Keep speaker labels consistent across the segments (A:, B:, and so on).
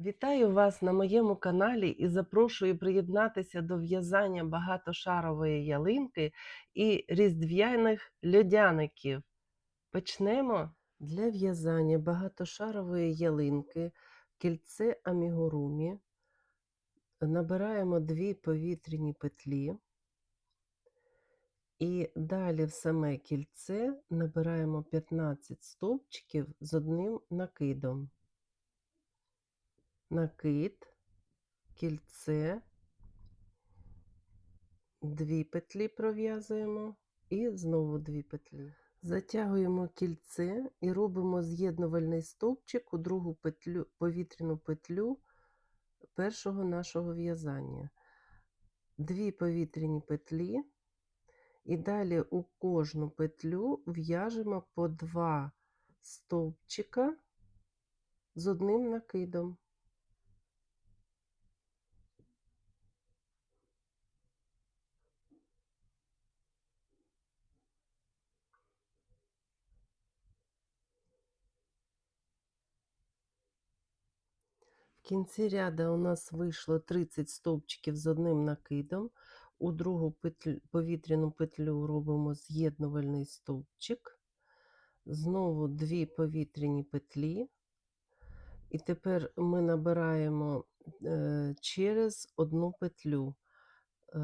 A: Вітаю вас на моєму каналі і запрошую приєднатися до в'язання багатошарової ялинки і різдвяних льодяників. Почнемо для в'язання багатошарової ялинки кільце амігурумі. Набираємо дві повітряні петлі. І далі в саме кільце набираємо 15 стовпчиків з одним накидом накид, кільце, дві петлі пров'язуємо і знову дві петлі. Затягуємо кільце і робимо з'єднувальний стовпчик у другу петлю, повітряну петлю першого нашого в'язання. Дві повітряні петлі, і далі у кожну петлю в'яжемо по два стовпчика з одним накидом. Кінці ряда у нас вийшло 30 стовпчиків з одним накидом. У другу петлю, повітряну петлю робимо з'єднувальний стовпчик. Знову дві повітряні петлі. І тепер ми набираємо е, через одну петлю. Е,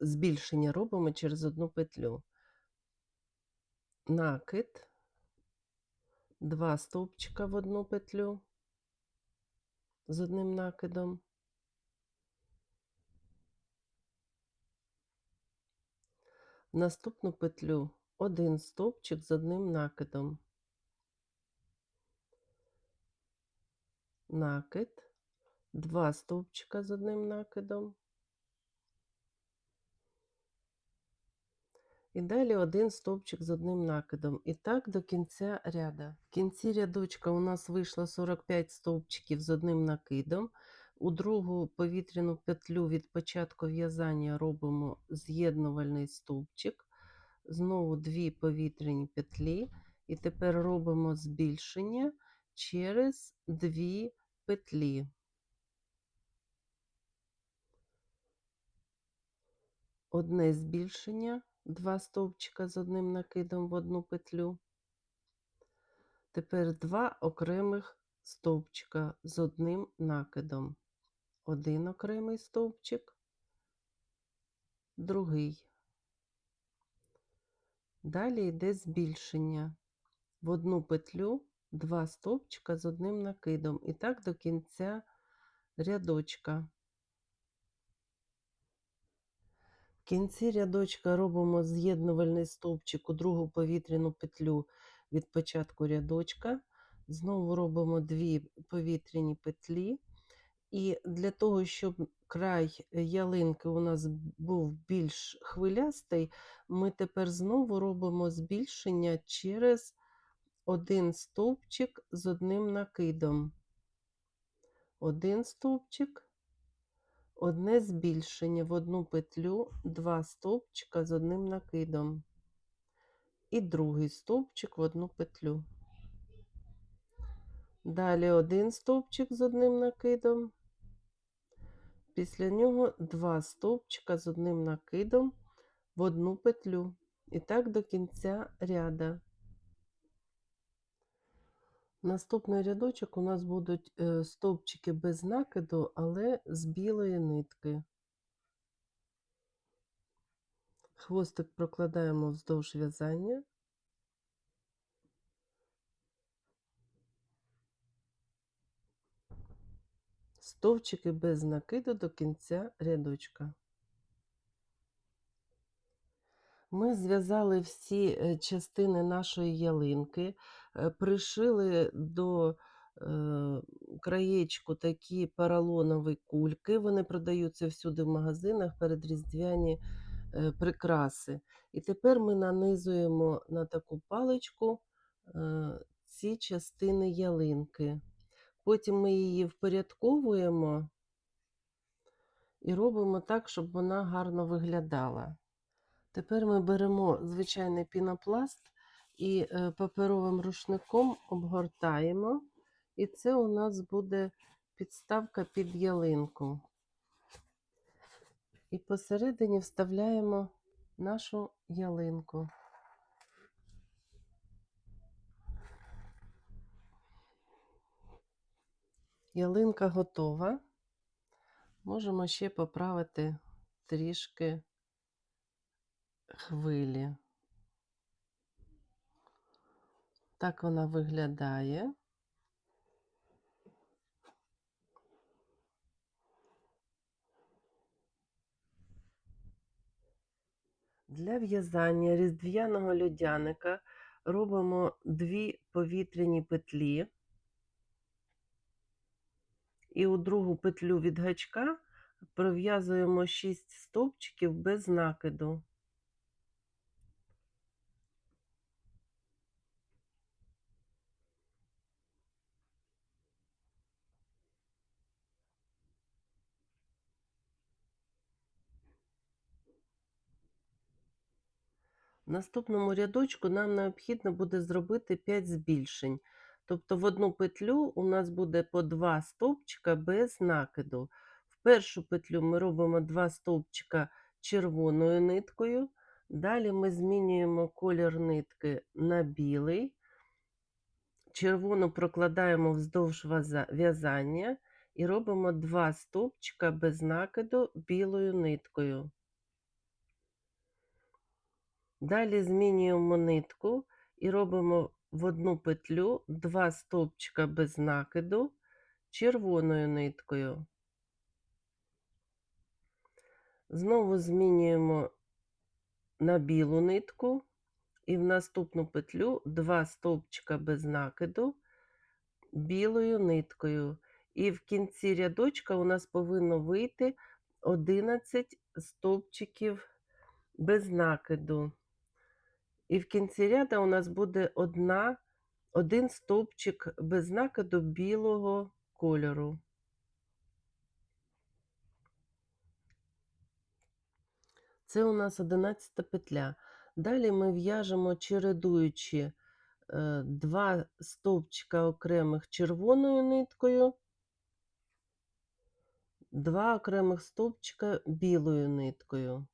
A: збільшення робимо через одну петлю. Накид, два стовпчика в одну петлю з одним накидом. В наступну петлю один стовпчик з одним накидом. Накид, два стовпчика з одним накидом. І далі один стовпчик з одним накидом. І так до кінця ряда. В кінці рядочка у нас вийшло 45 стовпчиків з одним накидом. У другу повітряну петлю від початку в'язання робимо з'єднувальний стовпчик. Знову дві повітряні петлі. І тепер робимо збільшення через дві петлі. Одне збільшення два стовпчика з одним накидом в одну петлю. Тепер два окремих стовпчика з одним накидом. Один окремий стовпчик, другий. Далі йде збільшення. В одну петлю два стовпчика з одним накидом. І так до кінця рядочка. В кінці рядочка робимо з'єднувальний стовпчик у другу повітряну петлю від початку рядочка. Знову робимо дві повітряні петлі. І для того, щоб край ялинки у нас був більш хвилястий, ми тепер знову робимо збільшення через один стовпчик з одним накидом. Один стовпчик, одне збільшення в одну петлю, два стовпчика з одним накидом. І другий стовпчик в одну петлю. Далі один стовпчик з одним накидом. Після нього два стовпчика з одним накидом в одну петлю. І так до кінця ряда. Наступний рядочок у нас будуть е, стовпчики без накиду, але з білої нитки. Хвостик прокладаємо вздовж в'язання. Стовпчики без накиду до кінця рядочка. Ми зв'язали всі е, частини нашої ялинки, пришили до е, краєчку такі поролонові кульки. Вони продаються всюди в магазинах передріздвяні е, прикраси. І тепер ми нанизуємо на таку паличку е, ці частини ялинки. Потім ми її впорядковуємо і робимо так, щоб вона гарно виглядала. Тепер ми беремо звичайний пінопласт і е, паперовим рушником обгортаємо І це у нас буде підставка під ялинку. І посередині вставляємо нашу ялинку. Ялинка готова. Можемо ще поправити трішки хвилі. Так вона виглядає. Для в'язання різдвяного льодяника робимо дві повітряні петлі. І у другу петлю від гачка пров'язуємо 6 стовпчиків без накиду. Наступному рядочку нам необхідно буде зробити 5 збільшень. Тобто в одну петлю у нас буде по 2 стовпчика без накиду. В першу петлю ми робимо 2 стовпчика червоною ниткою. Далі ми змінюємо колір нитки на білий. Червону прокладаємо вздовж в'язання і робимо 2 стовпчика без накиду білою ниткою. Далі змінюємо нитку і робимо в одну петлю 2 стовпчика без накиду червоною ниткою. Знову змінюємо на білу нитку і в наступну петлю 2 стовпчика без накиду білою ниткою. І в кінці рядочка у нас повинно вийти 11 стовпчиків без накиду. І в кінці ряда у нас буде одна, один стовпчик без накиду білого кольору. Це у нас 11 петля. Далі ми в'яжемо, чередуючи е, два стовпчика окремих червоною ниткою, два окремих стовпчика білою ниткою.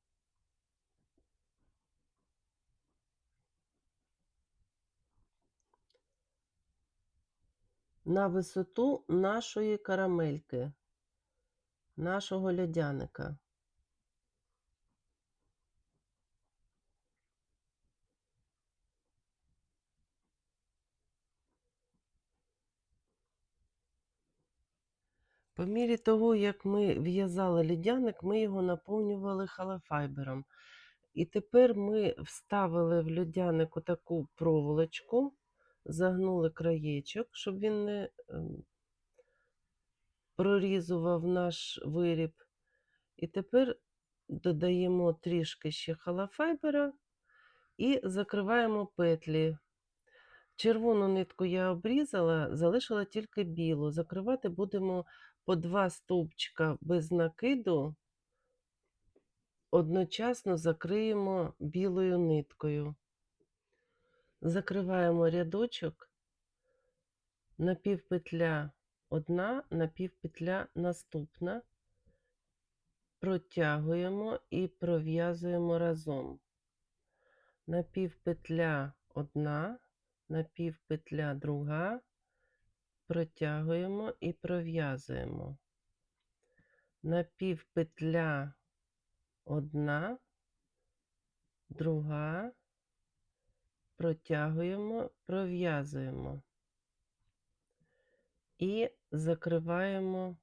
A: На висоту нашої карамельки, нашого льодяника. По мірі того, як ми в'язали льодяник, ми його наповнювали халафайбером. І тепер ми вставили в льодяник таку проволочку, загнули краєчок, щоб він не ем, прорізував наш виріб. І тепер додаємо трішки ще халафайбера і закриваємо петлі. Червону нитку я обрізала, залишила тільки білу. Закривати будемо по два стовпчика без накиду, одночасно закриємо білою ниткою. Закриваємо рядочок, напівпетля одна, напівпетля наступна, протягуємо і пров'язуємо разом. Напівпетля одна, напівпетля друга, протягуємо і пров'язуємо. Напівпетля одна, друга, протягуємо, пров'язуємо і закриваємо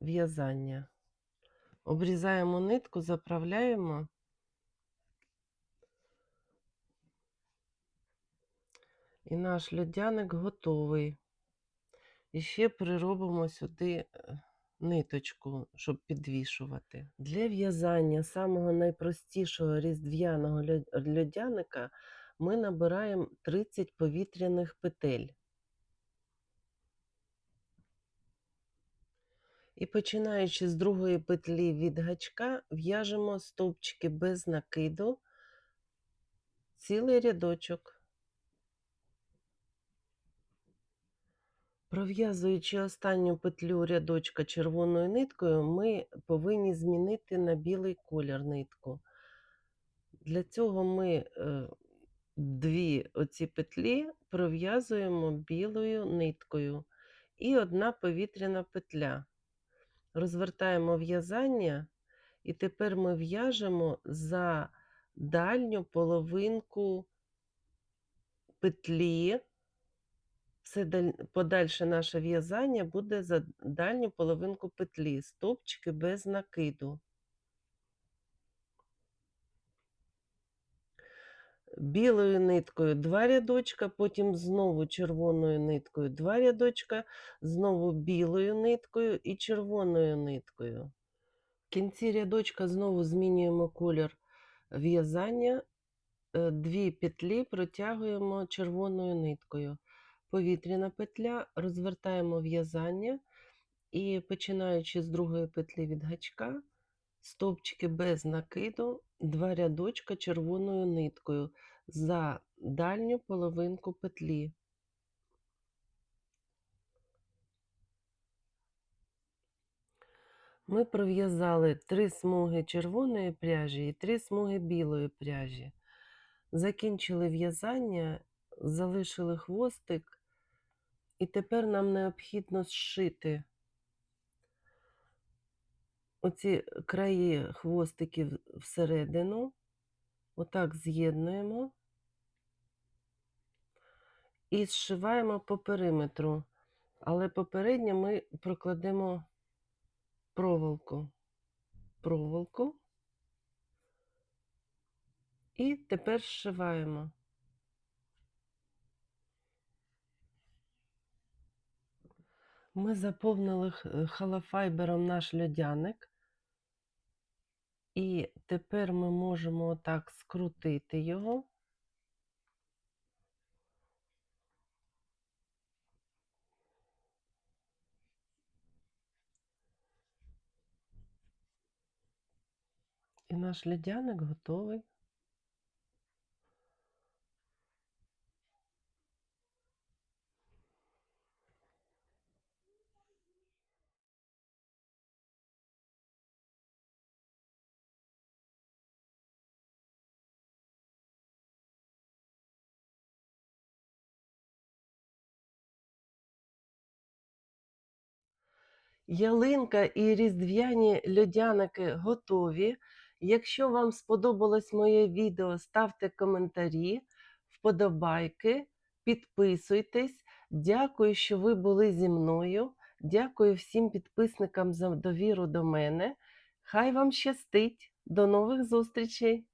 A: в'язання. Обрізаємо нитку, заправляємо. І наш льодяник готовий. І ще приробимо сюди е, ниточку, щоб підвішувати. Для в'язання самого найпростішого різдвяного льодяника ми набираємо 30 повітряних петель. І починаючи з другої петлі від гачка, в'яжемо стовпчики без накиду, цілий рядочок. Пров'язуючи останню петлю рядочка червоною ниткою, ми повинні змінити на білий колір нитку. Для цього ми е, дві оці петлі пров'язуємо білою ниткою і одна повітряна петля. Розвертаємо в'язання, і тепер ми в'яжемо за дальню половинку петлі. Все подальше наше в'язання буде за дальню половинку петлі, стовпчики без накиду. Білою ниткою два рядочка, потім знову червоною ниткою два рядочка, знову білою ниткою і червоною ниткою. В кінці рядочка знову змінюємо колір в'язання, е, дві петлі протягуємо червоною ниткою. Повітряна петля, розвертаємо в'язання і починаючи з другої петлі від гачка, стовпчики без накиду, два рядочка червоною ниткою за дальню половинку петлі. Ми пров'язали три смуги червоної пряжі і три смуги білої пряжі. Закінчили в'язання, залишили хвостик, і тепер нам необхідно зшити оці краї хвостиків всередину, отак з'єднуємо. І зшиваємо по периметру, але попередньо ми прокладемо проволоку, проволоку. І тепер зшиваємо. Ми заповнили халафайбером наш льодяник, і тепер ми можемо отак скрутити його. І наш льодяник готовий. Ялинка і різдвяні льодяники готові. Якщо вам сподобалось моє відео, ставте коментарі, вподобайки, підписуйтесь. Дякую, що ви були зі мною. Дякую всім підписникам за довіру до мене. Хай вам щастить! До нових зустрічей!